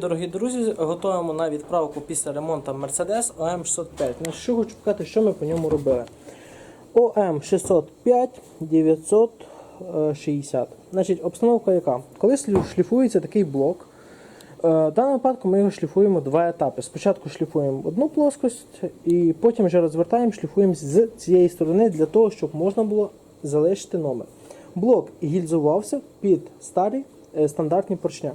дорогі друзі, готуємо на відправку після ремонту Mercedes OM605. Ну, що хочу показати, що ми по ньому робили. OM605 960. Значить, обстановка яка? Коли шліфується такий блок, е, в даному випадку ми його шліфуємо два етапи. Спочатку шліфуємо одну плоскость, і потім вже розвертаємо, шліфуємо з цієї сторони для того, щоб можна було залишити номер. Блок гільзувався під старі е, стандартні поршня.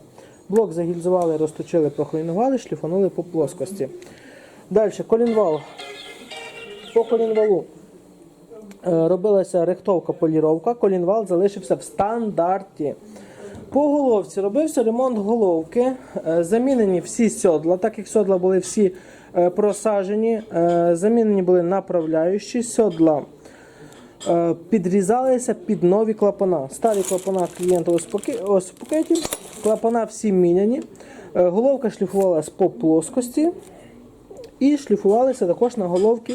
Блок загільзували, розточили, прохлінували, шліфанули по плоскості. Далі колінвал. По колінвалу е, робилася рихтовка, поліровка, колінвал залишився в стандарті. По головці робився ремонт головки, е, замінені всі сьодла, так як сьодла були всі е, просажені, замінені були направляючі сьодла. Е, Підрізалися під нові клапана. Старі клапана клієнта ось в пакеті. Клапана всі міняні. Е, Головка шліфувалася по плоскості. І шліфувалися також на головки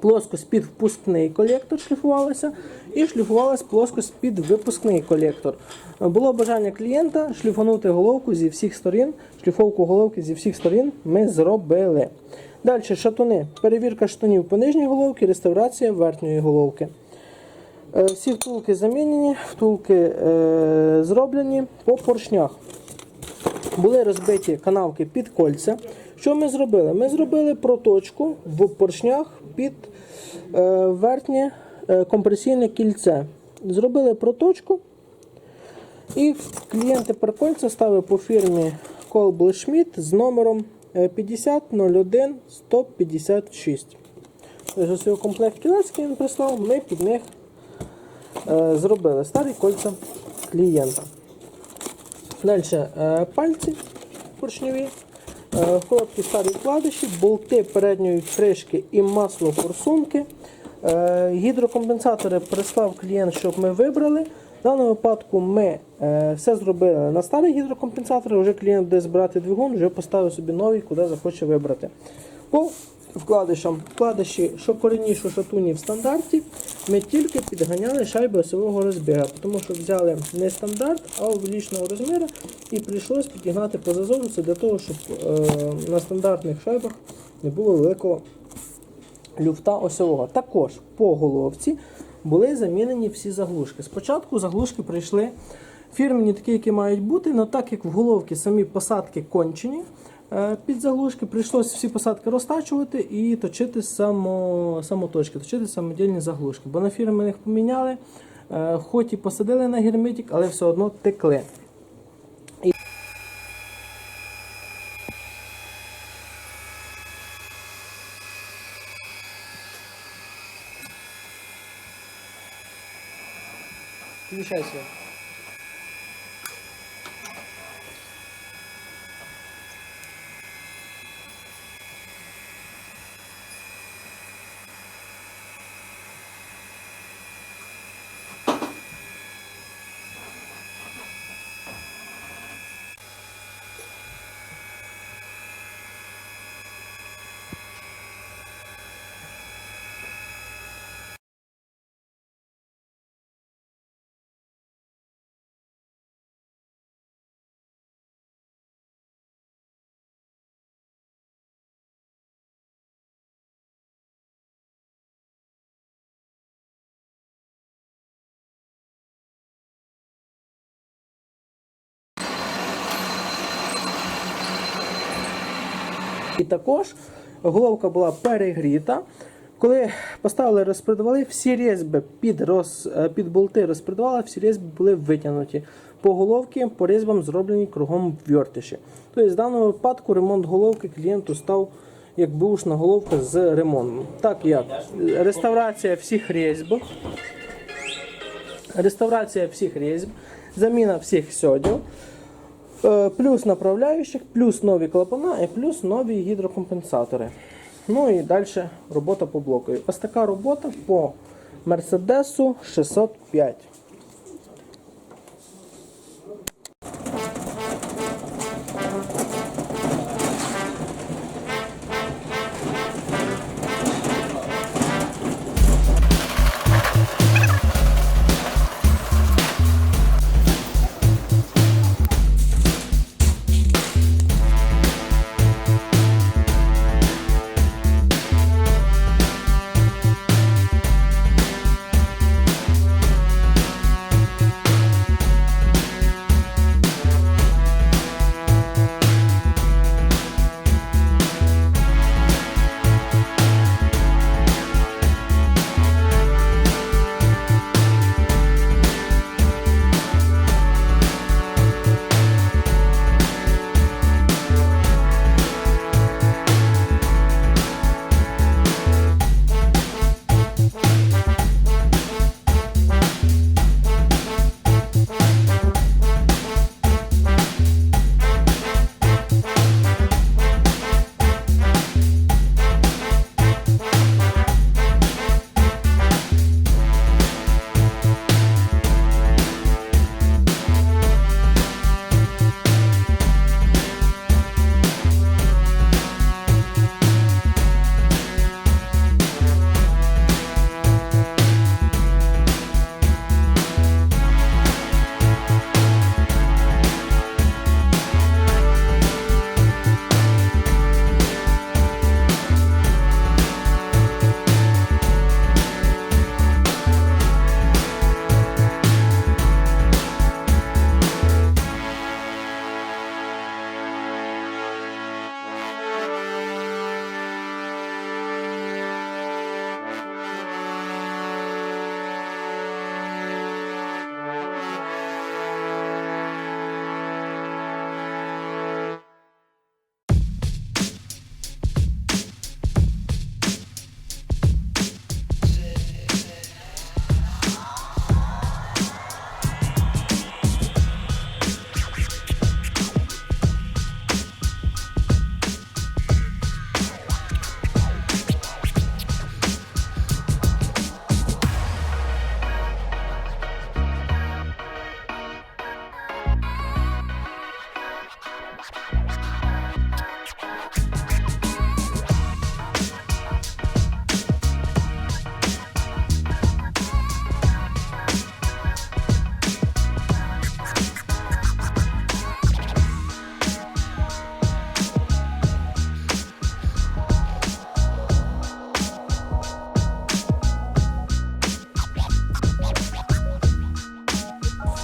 плоскость під впускний колектор шліфувалася і шліфувалася плоскость під випускний колектор. Було бажання клієнта шліфанути головку зі всіх сторін. Шліфовку головки зі всіх сторін ми зробили. Далі шатуни. Перевірка штанів по нижній головці, реставрація верхньої головки. Е, Всі втулки замінені, втулки е, зроблені по поршнях. Були розбиті канавки під кольця. Що ми зробили? Ми зробили проточку в поршнях під верхнє е, компресійне кільце. Зробили проточку. І клієнт тепер кольця ставив по фірмі Колбл Шмідт з номером е, 5001 156. Ось його комплект кілець, він прислав, ми під них е, зробили старі кольця клієнта. Далі е, пальці поршневі, е, старі вкладиші, болти передньої кришки і масло форсунки. Е, гідрокомпенсатори прислав клієнт, щоб ми вибрали. В даному випадку ми е, все зробили на старий гідрокомпенсатор, вже клієнт буде збирати двигун, вже поставив собі новий, куди захоче вибрати. По вкладишам, вкладиші, що корінні, що шатуні в стандарті, ми тільки підганяли шайби осьового розбіга, тому що взяли не стандарт, а увеличеного розміру і прийшлось підігнати по зазору, це для того, щоб е, на стандартних шайбах не було великого люфта осьового. Також по головці були замінені всі заглушки. Спочатку заглушки прийшли фірмені такі, які мають бути, але так як в головці самі посадки кончені, під заглушки прийшлося всі посадки розтачувати і точити само, самоточки, точити самодільні заглушки. Бо на фірми їх поміняли, е, хоч і посадили на герметик, але все одно текли. Включай свет. І також головка була перегріта. Коли поставили розпредвали, всі різьби під, роз, е, під болти розпредвала, всі різьби були витягнуті. По головці по різьбам зроблені кругом вертиші. Тобто, в даному випадку ремонт головки клієнту став як бушна головка з ремонтом. Так як реставрація всіх різьб, реставрація всіх різьб, заміна всіх сьодів. Е, Плюс направляючих, плюс нові клапана і плюс нові гідрокомпенсатори. Ну і далі робота по блоку. Ось така робота по Мерседесу 605.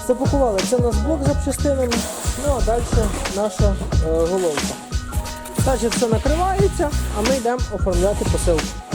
Запакували. Це у нас блок з запчастинами. Ну а далі наша е, головка. Далі все накривається, а ми йдемо оформляти посилку.